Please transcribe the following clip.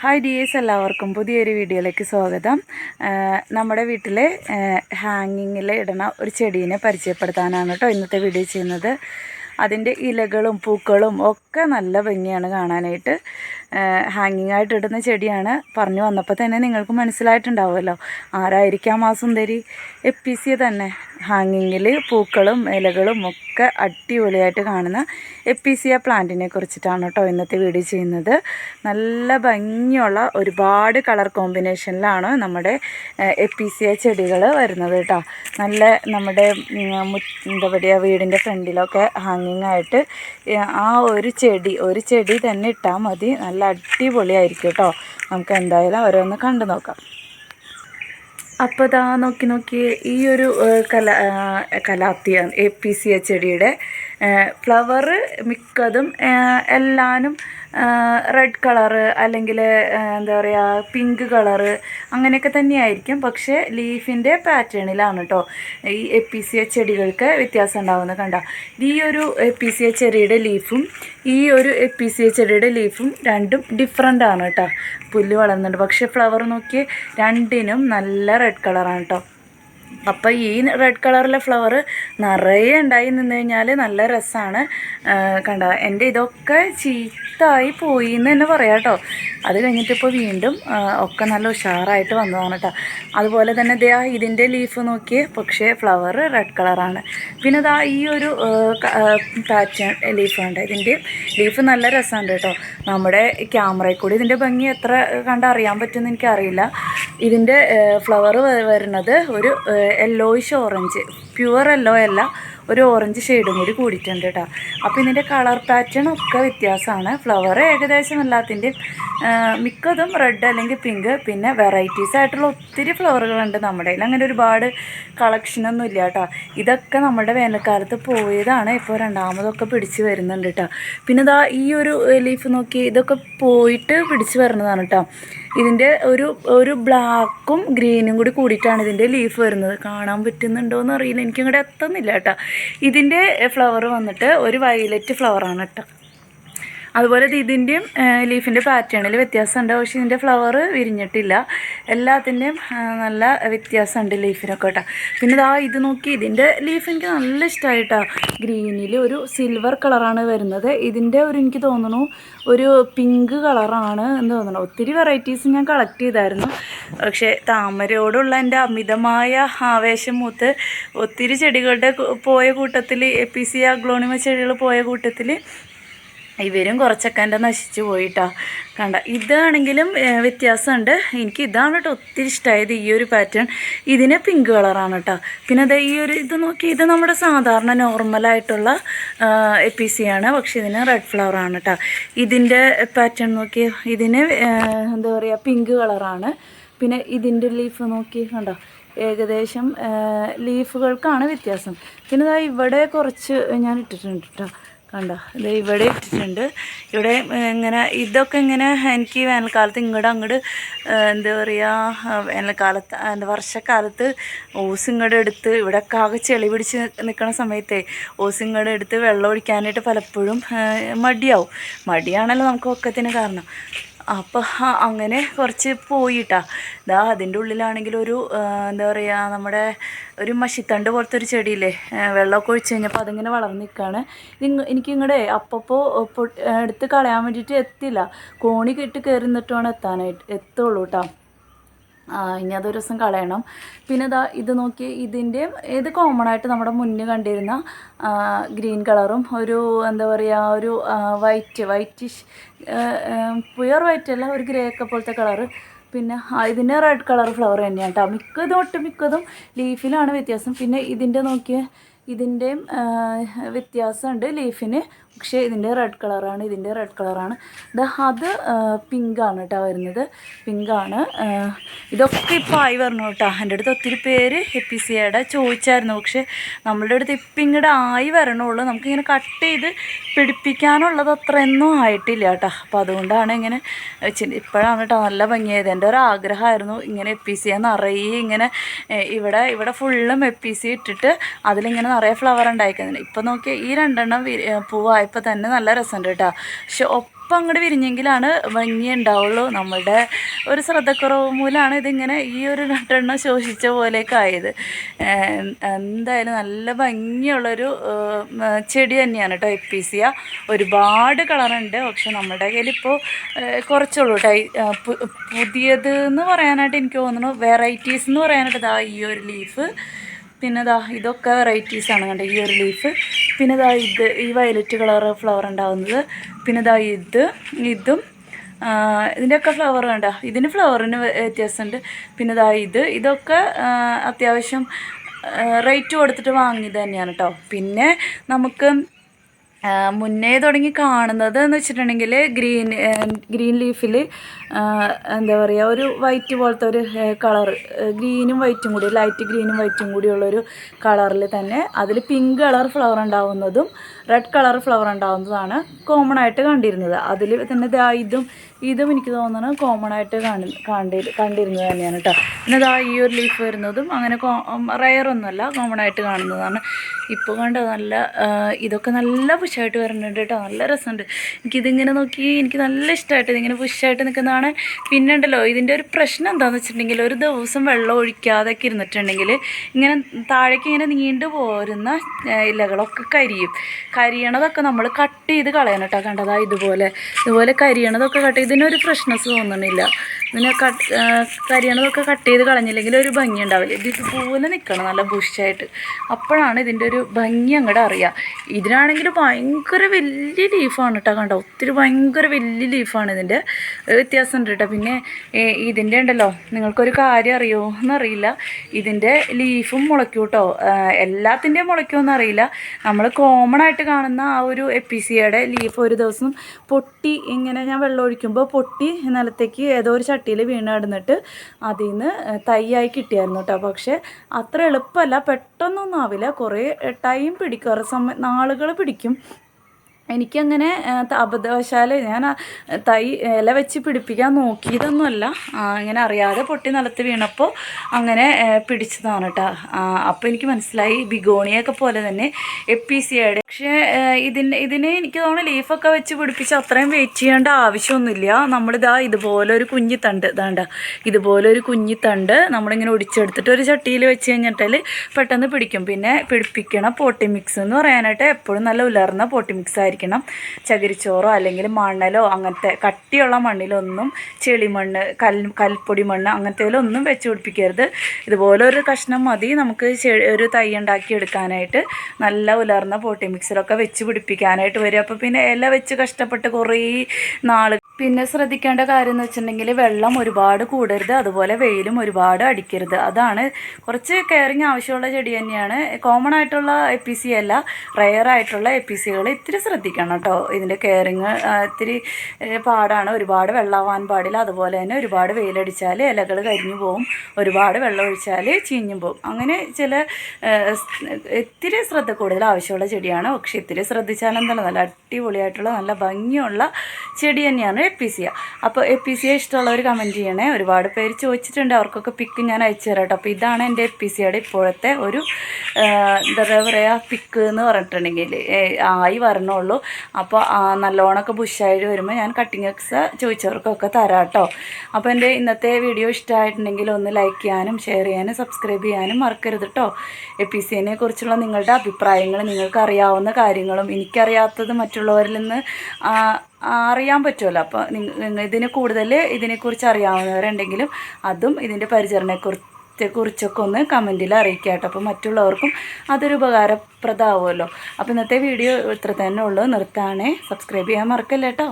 Hi dears എല്ലാവർക്കും പുതിയൊരു വീഡിയോയിലേക്ക് സ്വാഗതം. നമ്മുടെ വീട്ടിൽ ഹാങ്ങിങ്ങിൽ ഇടുന്ന ഒരു ചെടീനെ പരിചയപ്പെടുത്താനാണ് കേട്ടോ ഇന്നത്തെ വീഡിയോ ചെയ്യുന്നത്. അതിന്റെ ഇലകളും പൂക്കളും ഒക്കെ നല്ല ഭംഗിയാണ് കാണാനായിട്ട്. ഹാങ്ങിങ് ആയിട്ട് ഇടുന്ന ചെടിയാണ്. പറഞ്ഞു വന്നപ്പോൾ തന്നെ നിങ്ങൾക്ക് മനസ്സിലായിട്ടുണ്ടാവുമല്ലോ. ആരായിരിക്കാം ആ സുന്ദരി? എപ്പിസിയെ തന്നെ. ഹാങ്ങിങ്ങിൽ പൂക്കളും ഇലകളും ഒക്കെ അടിപൊളിയായിട്ട് കാണുന്ന എപ്പിസിയ പ്ലാന്റിനെ കുറിച്ചിട്ടാണ് കേട്ടോ ഇന്നത്തെ വീഡിയോ ചെയ്യുന്നത്. നല്ല ഭംഗിയുള്ള ഒരുപാട് കളർ കോമ്പിനേഷനിലാണ് നമ്മുടെ എപ്പിസിയ ചെടികൾ വരുന്നത് കേട്ടോ. നല്ല നമ്മുടെ എന്താ പറയുക വീടിന്റെ ഫ്രണ്ടിലൊക്കെ ഹാങ്ങിങ് ആയിട്ട് ആ ഒരു ചെടി ഒരു ചെടി തന്നെ ഇട്ടാൽ മതി. നല്ല അടിപൊളിയായിരിക്കും കേട്ടോ. നമുക്ക് എന്തായാലും ഓരോന്ന് കണ്ടു നോക്കാം. അപ്പോൾ ഇതാ നോക്കി നോക്കി ഈ ഒരു കല calathea A P C A ചെടിയുടെ ഫ്ലവർ മിക്കതും എല്ലാനും റെഡ് കളറ് അല്ലെങ്കിൽ എന്താ പറയുക പിങ്ക് കളറ് അങ്ങനെയൊക്കെ തന്നെയായിരിക്കും. പക്ഷേ ലീഫിന്റെ പാറ്റേണിലാണ് കേട്ടോ ഈ എ പി സി എ ചെടികൾക്ക് വ്യത്യാസം ഉണ്ടാവുന്നത് കണ്ട. ഈ ഒരു എ പി സി എ ചെടിയുടെ ലീഫും ഈ ഒരു എ പി സി എ ചെടിയുടെ ലീഫും രണ്ടും ഡിഫറെന്റ് ആണ് കേട്ടോ പുല്ല് വളർന്നുണ്ട് പക്ഷേ ഫ്ലവർ നോക്കി രണ്ടിനും നല്ല റെഡ് കളറാണ് കേട്ടോ അപ്പോൾ ഈ റെഡ് കളറിലെ ഫ്ലവർ നിറയെ ഉണ്ടായി നിന്ന് കഴിഞ്ഞാൽ നല്ല രസമാണ് കണ്ട? എന്റെ ഇതൊക്കെ ചീത്തായി പോയി എന്ന് തന്നെ പറയാം കേട്ടോ. അത് കഴിഞ്ഞിട്ട് ഇപ്പോൾ വീണ്ടും ഒക്കെ നല്ല ഉഷാറായിട്ട് വന്നതാണ് കേട്ടോ. അതുപോലെ തന്നെ ദേ ആ ഇതിന്റെ ലീഫ് നോക്കിയേ പക്ഷേ ഫ്ലവർ റെഡ് കളറാണ് പിന്നെ ദാ ഈ ഒരു പാറ്റേൺ ലീഫുണ്ട് ഇതിന്റെ ലീഫ് നല്ല രസമുണ്ട് കേട്ടോ. നമ്മുടെ ക്യാമറയിൽ കൂടി ഇതിന്റെ ഭംഗി എത്ര കണ്ടറിയാൻ പറ്റുമെന്ന് എനിക്കറിയില്ല. ഇതിന്റെ ഫ്ലവർ വരുന്നത് ഒരു യെല്ലോയിഷ് ഓറഞ്ച് പ്യുവർ യെല്ലോ അല്ല ഒരു ഓറഞ്ച് ഷെയ്ഡും കൂടി കൂടിയിട്ടുണ്ട് കേട്ടോ. അപ്പോൾ ഇതിന്റെ കളർ പാറ്റേൺ ഒക്കെ വ്യത്യാസമാണ്. ഫ്ലവർ ഏകദേശം എല്ലാത്തിന്റെയും മിക്കതും റെഡ് അല്ലെങ്കിൽ പിങ്ക് പിന്നെ വെറൈറ്റീസ് ആയിട്ടുള്ള ഒത്തിരി ഫ്ലവറുകളുണ്ട് നമ്മുടെ കയ്യിൽ. അങ്ങനെ ഒരുപാട് കളക്ഷനൊന്നും ഇല്ല കേട്ടോ. ഇതൊക്കെ നമ്മുടെ വേനൽക്കാലത്ത് പോയതാണ്. ഇപ്പോൾ രണ്ടാമതൊക്കെ പിടിച്ച് വരുന്നുണ്ട് കേട്ടോ. പിന്നെ ഇതാ ഈ ഒരു ലീഫ് നോക്കി ഇതൊക്കെ പോയിട്ട് പിടിച്ച് വരുന്നതാണ് കേട്ടോ. ഇതിന്റെ ഒരു ഒരു ബ്ലാക്കും ഗ്രീനും കൂടി കൂടിയിട്ടാണ് ഇതിന്റെ ലീഫ് വരുന്നത്. കാണാൻ പറ്റുന്നുണ്ടോ എന്ന് അറിയില്ല. എനിക്കങ്ങോട്ട് എത്തുന്നില്ല കേട്ടോ. ഇതിന്റെ ഫ്ലവർ വന്നിട്ട് ഒരു വയലറ്റ് ഫ്ലവറാണ് കേട്ടോ. അതുപോലെ ഇത് ഇതിന്റെയും ലീഫിന്റെ പാറ്റേണിൽ വ്യത്യാസമുണ്ട്. പക്ഷേ ഇതിന്റെ ഫ്ലവർ വിരിഞ്ഞിട്ടില്ല. എല്ലാത്തിന്റെയും നല്ല വ്യത്യാസമുണ്ട് ലീഫിനൊക്കെ കേട്ടോ. പിന്നെ ഇതാ ഇത് നോക്കി ഇതിന്റെ ലീഫ് എനിക്ക് നല്ല ഇഷ്ടമായിട്ടാ ഗ്രീനിൽ ഒരു സിൽവർ കളറാണ് വരുന്നത്. ഇതിന്റെ ഒരു എനിക്ക് തോന്നുന്നു ഒരു പിങ്ക് കളറാണ് എന്ന് തോന്നുന്നു. ഒത്തിരി വെറൈറ്റീസ് ഞാൻ കളക്ട് ചെയ്തായിരുന്നു. പക്ഷേ താമരയോടുള്ള എന്റെ അമിതമായ ആവേശം മൂത്ത് ഒത്തിരി ചെടികളുടെ പോയ കൂട്ടത്തിൽ എ പി സി അഗ്ലോണിമ ചെടികൾ പോയ കൂട്ടത്തിൽ ഇവരും കുറച്ചൊക്കെ എന്റെ നശിച്ചു പോയിട്ടാ. കണ്ട ഇതാണെങ്കിലും വ്യത്യാസമുണ്ട്. എനിക്ക് ഇതാണ് കേട്ടോ ഒത്തിരി ഇഷ്ടമായത് ഈ ഒരു പാറ്റേൺ ഇതിന് പിങ്ക് കളറാണ് കേട്ടോ. പിന്നെ അതെ ഈ ഒരു ഇത് നോക്കി ഇത് നമ്മുടെ സാധാരണ നോർമലായിട്ടുള്ള എ പി സി ആണ്. പക്ഷേ ഇതിന് റെഡ് ഫ്ലവർ ആണ് കേട്ടോ. ഇതിന്റെ പാറ്റേൺ നോക്കി ഇതിന് എന്താ പറയുക പിങ്ക് കളറാണ് പിന്നെ ഇതിന്റെ ലീഫ് നോക്കി കണ്ടോ? ഏകദേശം ലീഫുകൾക്കാണ് വ്യത്യാസം. പിന്നെ ഇവിടെ കുറച്ച് ഞാൻ ഇട്ടിട്ടുണ്ട് കേട്ടോ. കണ്ടോ? ഇത് ഇവിടെ ഇട്ടിട്ടുണ്ട്. ഇവിടെ ഇങ്ങനെ ഇതൊക്കെ ഇങ്ങനെ എനിക്ക് വേനൽക്കാലത്ത് ഇങ്ങോട്ട് അങ്ങോട്ട് എന്താ പറയുക വേനൽക്കാലത്ത് എന്താ വർഷക്കാലത്ത് ഓസ് ഇങ്ങോട്ട് എടുത്ത് ഇവിടെ ആകെ ചെളി പിടിച്ച് നിൽക്കുന്ന സമയത്തെ ഓസ് ഇങ്ങോട്ട് എടുത്ത് വെള്ളം ഒഴിക്കാനായിട്ട് പലപ്പോഴും മടിയാവും. മടിയാണല്ലോ നമുക്ക് ഒക്കത്തിന് കാരണം. അപ്പോൾ അങ്ങനെ കുറച്ച് പോയിട്ടാ. ഇതാ അതിന്റെ ഉള്ളിലാണെങ്കിൽ ഒരു എന്താ പറയുക നമ്മുടെ ഒരു മഷിത്തണ്ട് പോലത്തെ ഒരു ചെടിയില്ലേ വെള്ളമൊക്കെ ഒഴിച്ച് കഴിഞ്ഞപ്പോൾ അതിങ്ങനെ വളർന്നു നിൽക്കുകയാണ് എനിക്ക് ഇങ്ങടെ അപ്പപ്പോൾ എടുത്ത് കളയാൻ വേണ്ടിയിട്ട് എത്തില്ല. കോണി കിട്ടി കയറി നിന്നിട്ട് വേണം എത്താനായിട്ട് എത്തുള്ളൂ കേട്ടോ ഇനി അതൊരു ദിവസം കളയണം. പിന്നെ ഇതാ ഇത് നോക്കി ഇതിന്റെ ഇത് കോമൺ ആയിട്ട് നമ്മുടെ മുന്നിൽ കണ്ടിരുന്ന ഗ്രീൻ കളറും ഒരു എന്താ പറയുക ഒരു വൈറ്റ് വൈറ്റിഷ് പ്യുവർ വൈറ്റ് അല്ല ഒരു ഗ്രേ ഒക്കെ പോലത്തെ കളറ് പിന്നെ ഇതിന്റെ റെഡ് കളർ ഫ്ലവർ തന്നെയാണ് കേട്ടോ മിക്കതും ഒട്ട് മിക്കതും ലീഫിലാണ് വ്യത്യാസം. പിന്നെ ഇതിന്റെ നോക്കിയ ഇതിന്റെയും വ്യത്യാസമുണ്ട് ലീഫിന്. പക്ഷേ ഇതിന്റെ റെഡ് കളറാണ് ഇതിന്റെ റെഡ് കളറാണ് ഇത് അത് പിങ്കാണ് കേട്ടോ വരുന്നത്. പിങ്കാണ് ഇതൊക്കെ ഇപ്പോൾ ആയി വരണം കേട്ടോ എന്റെ അടുത്ത് ഒത്തിരി പേര് എപ്പിസിയുടെ ചോദിച്ചായിരുന്നു. പക്ഷേ നമ്മളുടെ അടുത്ത് ഇപ്പം ഇങ്ങോട്ട് ആയി വരണുള്ളൂ. നമുക്കിങ്ങനെ കട്ട് ചെയ്ത് പിടിപ്പിക്കാനുള്ളത് അത്രയൊന്നും ആയിട്ടില്ല കേട്ടോ അപ്പോൾ അതുകൊണ്ടാണ് ഇങ്ങനെ ഇപ്പോഴാണ് കേട്ടോ നല്ല ഭംഗിയായത്. എന്റെ ഒരു ആഗ്രഹമായിരുന്നു ഇങ്ങനെ എ പി സി നിറയെ ഇങ്ങനെ ഇവിടെ ഇവിടെ ഫുള്ളും എ പി സി ഇട്ടിട്ട് അതിലിങ്ങനെ നിറയെ ഫ്ലവർ ഉണ്ടായിരിക്കുന്നുണ്ട് ഇപ്പം നോക്കി ഈ രണ്ടെണ്ണം പൂവായപ്പോൾ തന്നെ നല്ല രസമുണ്ട് കേട്ടോ. പക്ഷെ ഒപ്പം അങ്ങോട്ട് വിരിഞ്ഞെങ്കിലാണ് ഭംഗി ഉണ്ടാവുള്ളൂ. നമ്മളുടെ ഒരു ശ്രദ്ധക്കുറവ് മൂലമാണ് ഇതിങ്ങനെ ഈ ഒരു രണ്ടെണ്ണം ശോഷിച്ച പോലെയൊക്കെ ആയത്. എന്തായാലും നല്ല ഭംഗിയുള്ളൊരു ചെടി തന്നെയാണ് കേട്ടോ എപ്പീസിയ. ഒരുപാട് കളറുണ്ട്. പക്ഷെ നമ്മുടെ കയ്യിൽ ഇപ്പോൾ കുറച്ചുള്ളൂ കേട്ടോ. പുതിയത് എന്ന് പറയാനായിട്ട് എനിക്ക് തോന്നുന്നു വെറൈറ്റീസ് എന്ന് പറയാനായിട്ട് ഇതാ ഈ ഒരു ലീഫ് പിന്നെ ദാ ഇതൊക്കെ വെറൈറ്റീസ് ആണ് കണ്ടോ ഈ ഒരു ലീഫ് പിന്നെ ദാ ഇത് ഈ വയലറ്റ് കളർ ഫ്ലവർ ഉണ്ടാകുന്നത് പിന്നെ ഇത് ഇതും ആ, ഇതിന്റെയൊക്കെ ഫ്ലവർ കണ്ട ഇതിന് ഫ്ലവറിന് വ്യത്യാസമുണ്ട്. പിന്നെ ദാ ഇത് ഇതൊക്കെ അത്യാവശ്യം റേറ്റ് കൊടുത്തിട്ട് വാങ്ങിയത് തന്നെയാണ് കേട്ടോ പിന്നെ നമുക്ക് മുന്നേ തുടങ്ങി കാണുന്നത് എന്ന് വെച്ചിട്ടുണ്ടെങ്കിൽ ഗ്രീൻ ഗ്രീൻ ലീഫിൽ എന്താ പറയുക ഒരു വൈറ്റ് പോലത്തെ ഒരു കളർ ഗ്രീനും വൈറ്റും കൂടി ലൈറ്റ് ഗ്രീനും വൈറ്റും കൂടിയുള്ളൊരു കളറിൽ തന്നെ അതിൽ പിങ്ക് കളർ ഫ്ലവർ ഉണ്ടാവുന്നതും റെഡ് കളർ ഫ്ലവർ ഉണ്ടാവുന്നതാണ് കോമൺ ആയിട്ട് കണ്ടിരുന്നത്. അതിൽ തന്നെ ദാ ഇതും ഇതും എനിക്ക് തോന്നുന്നു കോമൺ ആയിട്ട് കാണി കണ്ടി കണ്ടിരുന്നത് തന്നെയാണ് കേട്ടോ പിന്നെ ദാ ഈ ഒരു ലീഫ് വരുന്നതും അങ്ങനെ റയർ ഒന്നുമല്ല കോമൺ ആയിട്ട് കാണുന്നതാണ്. ഇപ്പോൾ കണ്ട നല്ല ഇതൊക്കെ നല്ല പുഷായിട്ട് വരുന്നുണ്ട് കേട്ടോ നല്ല രസമുണ്ട്. എനിക്കിതിങ്ങനെ നോക്കി എനിക്ക് നല്ല ഇഷ്ടമായിട്ട് ഇതിങ്ങനെ പുഷായിട്ട് നിൽക്കുന്നതാണ്. പിന്നെ ഉണ്ടല്ലോ ഇതിന്റെ ഒരു പ്രശ്നം എന്താണെന്ന് വെച്ചിട്ടുണ്ടെങ്കിൽ ഒരു ദിവസം വെള്ളം ഒഴിക്കാതെയൊക്കെ ഇരുന്നിട്ടുണ്ടെങ്കിൽ ഇങ്ങനെ താഴേക്ക് ഇങ്ങനെ നീണ്ടു പോരുന്ന ഇലകളൊക്കെ കരിയും. കരിയണതൊക്കെ നമ്മൾ കട്ട് ചെയ്ത് കളയണം കേട്ടോ കണ്ടതാ. ഇതുപോലെ ഇതുപോലെ കരിയണതൊക്കെ കട്ട് ഇതിനൊരു ഫ്രഷ്നെസ് തോന്നണില്ല. ഇതിനെ കട്ട് കരിയണതൊക്കെ കട്ട് ചെയ്ത് കളഞ്ഞില്ലെങ്കിൽ ഒരു ഭംഗി ഉണ്ടാവില്ല. ഇത് ഇതുപോലെ നിൽക്കണം നല്ല ബുഷായിട്ട് അപ്പോഴാണ് ഇതിന്റെ ഒരു ഭംഗി അങ്ങോട്ട് അറിയുക ഇതിനാണെങ്കിൽ ഭയങ്കര വലിയ ലീഫാണ് കേട്ടോ കണ്ടോ. ഒത്തിരി ഭയങ്കര വലിയ ലീഫാണ് ഇതിന്റെ. ഒരു വ്യത്യാസം ഉണ്ട് കേട്ടോ പിന്നെ ഇതിന്റെ ഉണ്ടല്ലോ നിങ്ങൾക്കൊരു കാര്യം അറിയോ എന്നറിയില്ല. ഇതിന്റെ ലീഫും മുളയ്ക്കും കേട്ടോ എല്ലാത്തിന്റെയും മുളയ്ക്കുമെന്ന് അറിയില്ല. നമ്മൾ കോമൺ ആയിട്ട് കാണുന്ന ആ ഒരു എപ്പിസിയുടെ ലീഫ് ഒരു ദിവസം പൊട്ടി ഇങ്ങനെ ഞാൻ വെള്ളം ഒഴിക്കുമ്പോൾ പൊട്ടി നിലത്തേക്ക് ഏതോ ഒരു ചട്ടിയിൽ വീണാടുന്നിട്ട് അതിൽ നിന്ന് തൈയായി കിട്ടിയായിരുന്നു കേട്ടോ പക്ഷേ അത്ര എളുപ്പമല്ല. പെട്ടെന്നൊന്നും ആവില്ല. കുറേ ടൈം പിടിക്കും. കുറേ സമയം നാളുകൾ പിടിക്കും. എനിക്കങ്ങനെ അബദ്ധവശാൽ ഞാൻ തൈ ഇല വെച്ച് പിടിപ്പിക്കാൻ നോക്കിയതൊന്നുമല്ല. അങ്ങനെ അറിയാതെ പൊട്ടി നിലത്ത് വീണപ്പോൾ അങ്ങനെ പിടിച്ചതാണ് കേട്ടോ അപ്പോൾ എനിക്ക് മനസ്സിലായി ബിഗോണിയൊക്കെ പോലെ തന്നെ എപ്പിസിയുടെ പക്ഷേ ഇതിന് ഇതിന് എനിക്ക് തോന്നുന്നു ലീഫൊക്കെ വെച്ച് പിടിപ്പിച്ച് അത്രയും വെയിറ്റ് ചെയ്യേണ്ട ആവശ്യമൊന്നുമില്ല. നമ്മളിതാ ഇതുപോലെ ഒരു കുഞ്ഞിത്തണ്ട് ഇതാണ്ട ഇതുപോലെ ഒരു കുഞ്ഞിത്തണ്ട് നമ്മളിങ്ങനെ ഒടിച്ചെടുത്തിട്ട് ഒരു ചട്ടിയിൽ വെച്ച് കഴിഞ്ഞിട്ടാൽ പെട്ടെന്ന് പിടിക്കും. പിന്നെ പിടിപ്പിക്കണ പോട്ടി മിക്സ് എന്ന് പറയാനായിട്ട് എപ്പോഴും നല്ല ഉലർന്ന പോട്ടി മിക്സ് ആയിരിക്കണം ചകിരിച്ചോറോ അല്ലെങ്കിൽ മണ്ണലോ അങ്ങനത്തെ കട്ടിയുള്ള മണ്ണിലൊന്നും ചെളിമണ്ണ് കൽ കൽപ്പൊടി മണ്ണ് അങ്ങനത്തേലൊന്നും വെച്ച് പിടിപ്പിക്കരുത്. ഇതുപോലെ ഒരു കഷ്ണം മതി. നമുക്ക് ഒരു തൈ ഉണ്ടാക്കി എടുക്കാനായിട്ട്. നല്ല ഉലർന്ന പോട്ടി മിക്സിലൊക്കെ വെച്ച് പിടിപ്പിക്കാനായിട്ട് വരും. അപ്പോൾ പിന്നെ ഇല വെച്ച് കഷ്ടപ്പെട്ട് കുറേ നാൾ പിന്നെ ശ്രദ്ധിക്കേണ്ട കാര്യം എന്ന് വെച്ചിട്ടുണ്ടെങ്കിൽ വെള്ളം ഒരുപാട് കൂടരുത് അതുപോലെ വെയിലും ഒരുപാട് അടിക്കരുത്. അതാണ് കുറച്ച് കെയറിങ് ആവശ്യമുള്ള ചെടി തന്നെയാണ്. കോമൺ ആയിട്ടുള്ള എ പി സി അല്ല റെയർ ആയിട്ടുള്ള എ പി സികൾ ഇത്തിരി ശ്രദ്ധിക്കണം കേട്ടോ. ഇതിന്റെ കെയറിങ് ഇത്തിരി പാടാണ്. ഒരുപാട് വെള്ളമാവാൻ പാടില്ല അതുപോലെ തന്നെ ഒരുപാട് വെയിലടിച്ചാൽ ഇലകൾ കരിഞ്ഞു പോകും ഒരുപാട് വെള്ളം ഒഴിച്ചാൽ ചീഞ്ഞു പോകും അങ്ങനെ ചില ഇത്തിരി ശ്രദ്ധ കൂടുതൽ ആവശ്യമുള്ള ചെടിയാണ്. പക്ഷേ ഇത്തിരി ശ്രദ്ധിച്ചാൽ എന്താണ് നല്ല അടിപൊളിയായിട്ടുള്ള നല്ല ഭംഗിയുള്ള ചെടി തന്നെയാണ് എപ്പിസിയ അപ്പോൾ എപ്പിസിയ ഇഷ്ടമുള്ളവർ കമന്റ് ചെയ്യണേ. ഒരുപാട് പേര് ചോദിച്ചിട്ടുണ്ട്. അവർക്കൊക്കെ പിക്ക് ഞാൻ അയച്ചു തരാം കേട്ടോ അപ്പോൾ ഇതാണ് എന്റെ എപ്പിസിയുടെ ഇപ്പോഴത്തെ ഒരു എന്താ പറയുക പിക്ക് എന്ന് പറഞ്ഞിട്ടുണ്ടെങ്കിൽ ആയി വരണുള്ളൂ. അപ്പോൾ നല്ലോണമൊക്കെ ബുഷായിട്ട് വരുമ്പോൾ ഞാൻ കട്ടിങ് എക്സ് ചോദിച്ചവർക്കൊക്കെ തരാം കേട്ടോ അപ്പോൾ എന്റെ ഇന്നത്തെ വീഡിയോ ഇഷ്ടമായിട്ടുണ്ടെങ്കിൽ ഒന്ന് ലൈക്ക് ചെയ്യാനും ഷെയർ ചെയ്യാനും സബ്സ്ക്രൈബ് ചെയ്യാനും മറക്കരുത് കേട്ടോ എപ്പിസിനെ കുറിച്ചുള്ള നിങ്ങളുടെ അഭിപ്രായങ്ങൾ നിങ്ങൾക്ക് അറിയാവുന്ന കാര്യങ്ങളും എനിക്കറിയാത്തത് മറ്റുള്ളവരിൽ നിന്ന് അറിയാൻ പറ്റുമല്ലോ. അപ്പോൾ ഇതിന് കൂടുതൽ ഇതിനെക്കുറിച്ച് അറിയാവുന്നവരുണ്ടെങ്കിലും അതും ഇതിന്റെ പരിചരണത്തെ കുറിച്ചൊക്കെ ഒന്ന് കമന്റിൽ അറിയിക്കുക കേട്ടോ. അപ്പോൾ മറ്റുള്ളവർക്കും അതൊരു ഉപകാരപ്രദമാവുമല്ലോ. അപ്പോൾ ഇന്നത്തെ വീഡിയോ ഇത്ര തന്നെ ഉള്ളൂ. നിർത്താണേ. സബ്സ്ക്രൈബ് ചെയ്യാൻ മറക്കല്ലേ കേട്ടോ?